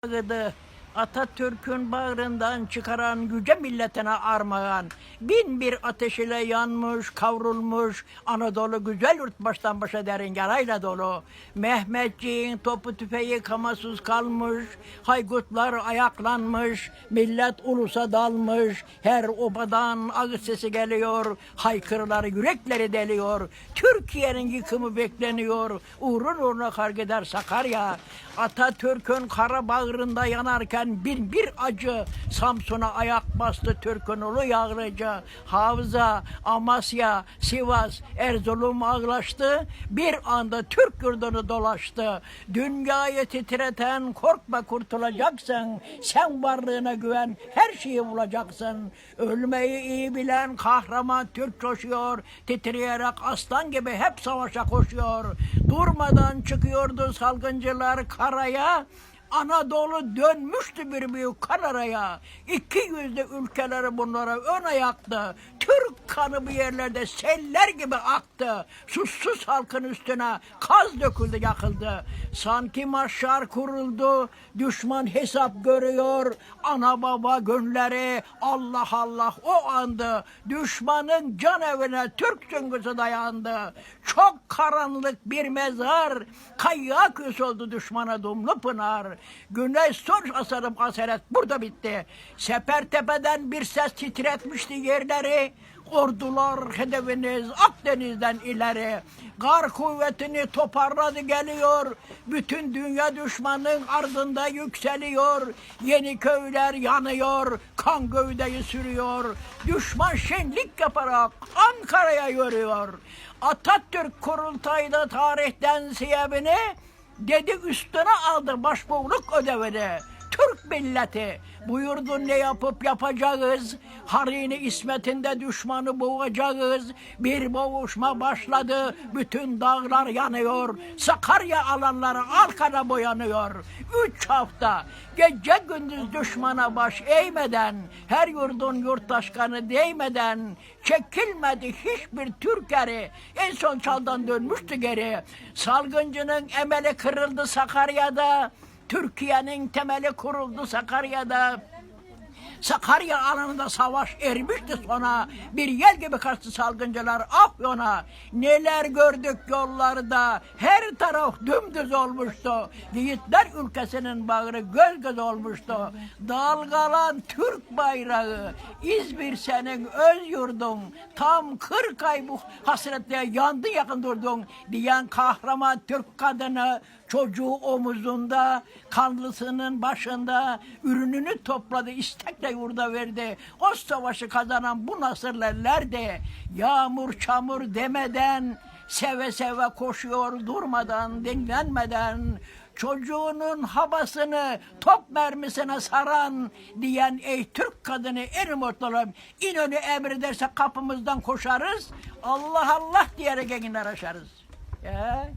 这个的 Atatürk'ün bağrından çıkaran yüce milletine armağan. Bin bir ateş ile yanmış, kavrulmuş, Anadolu güzel yurt baştan başa derin yarayla dolu. Mehmetçiğin topu tüfeği kamasız kalmış, haygutlar ayaklanmış, millet ulusa dalmış, her obadan ağız sesi geliyor, haykırılar yürekleri deliyor, Türkiye'nin yıkımı bekleniyor, uğrun uğruna kar gider Sakarya. Atatürk'ün kara bağrında yanarken bin bir acı Samsun'a ayak bastı Türk'ün ulu yağlıcı. Havza, Amasya, Sivas, Erzurum ağlaştı. Bir anda Türk yurdunu dolaştı. Dünyayı titreten korkma kurtulacaksın. Sen varlığına güven her şeyi bulacaksın. Ölmeyi iyi bilen kahraman Türk coşuyor. Titreyerek aslan gibi hep savaşa koşuyor. Durmadan çıkıyordu salgıncılar karaya. Anadolu dönmüştü bir büyük kan araya. İki yüzlü ülkeleri bunlara ön ayaktı. Türk kanı bir yerlerde seller gibi aktı. Sussuz halkın üstüne kaz döküldü yakıldı. Sanki maşar kuruldu. Düşman hesap görüyor. Ana baba günleri Allah Allah o andı. Düşmanın can evine Türk süngüsü dayandı. Çok karanlık bir mezar. Kayyak yüz oldu düşmana dumlu pınar. Güneş son asarım aseret burada bitti. Sepertepe'den bir ses titretmişti yerleri. Ordular hedefiniz Akdeniz'den ileri. Gar kuvvetini toparladı geliyor. Bütün dünya düşmanın ardında yükseliyor. Yeni köyler yanıyor. Kan gövdeyi sürüyor. Düşman şenlik yaparak Ankara'ya yürüyor. Atatürk kurultayda tarihten siyebini dedi üstüne aldı başbuğluk ödevini. Türk milleti buyurdu ne yapıp yapacağız. Harini ismetinde düşmanı boğacağız. Bir boğuşma başladı. Bütün dağlar yanıyor. Sakarya alanları Alkan'a boyanıyor. Üç hafta gece gündüz düşmana baş eğmeden, her yurdun yurttaşkanı değmeden çekilmedi hiçbir Türk eri. En son çaldan dönmüştü geri. Salgıncının emeli kırıldı Sakarya'da. Türkiye'nin temeli kuruldu Sakarya'da. Sakarya alanında savaş ermişti sona. Bir yel gibi kaçtı salgıncılar Afyon'a. Neler gördük yollarda. Her taraf dümdüz olmuştu. Yiğitler ülkesinin bağrı göz göz olmuştu. Dalgalan Türk bayrağı. İzmir senin öz yurdun. Tam 40 ay bu hasretle yandı yakın durdun. Diyen kahraman Türk kadını çocuğu omuzunda, kanlısının başında ürününü topladı, istekle yurda verdi. O savaşı kazanan bu nasırlar nerede? Yağmur çamur demeden, seve seve koşuyor durmadan, dinlenmeden. Çocuğunun havasını top mermisine saran diyen ey Türk kadını en mutlularım. İnönü emrederse kapımızdan koşarız. Allah Allah diyerek enginler aşarız. Ya.